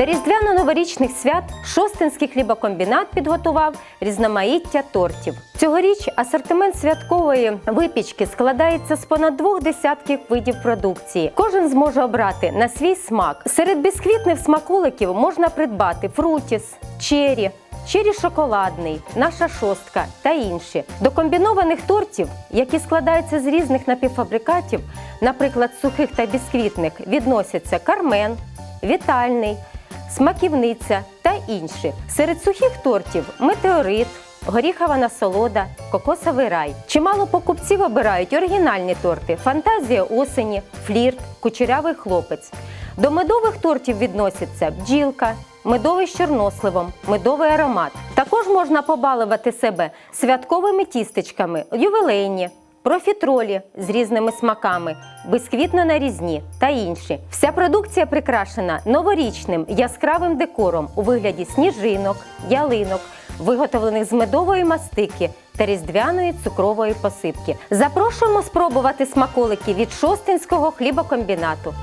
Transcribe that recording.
До різдвяно-новорічних свят Шостинський хлібокомбінат підготував різноманіття тортів. Цьогоріч асортимент святкової випічки складається з понад двох десятків видів продукції. Кожен зможе обрати на свій смак. Серед бісквітних смаколиків можна придбати фрутіс, чері, чері шоколадний, наша шостка та інші. До комбінованих тортів, які складаються з різних напівфабрикатів, наприклад, сухих та бісквітних, відносяться кармен, вітальний, смаківниця та інші. Серед сухих тортів метеорит. Горіхова насолода, кокосовий рай. Чимало покупців обирають оригінальні торти: фантазія осені, флірт, кучерявий хлопець. До медових тортів відносяться бджілка, медовий з чорносливом, медовий аромат. Також можна побалувати себе святковими тістечками, ювілейні, профітролі з різними смаками, бисквітно-нарізні та інші. Вся продукція прикрашена новорічним яскравим декором у вигляді сніжинок, ялинок, виготовлених з медової мастики та різдвяної цукрової посипки. Запрошуємо спробувати смаколики від Шостинського хлібокомбінату.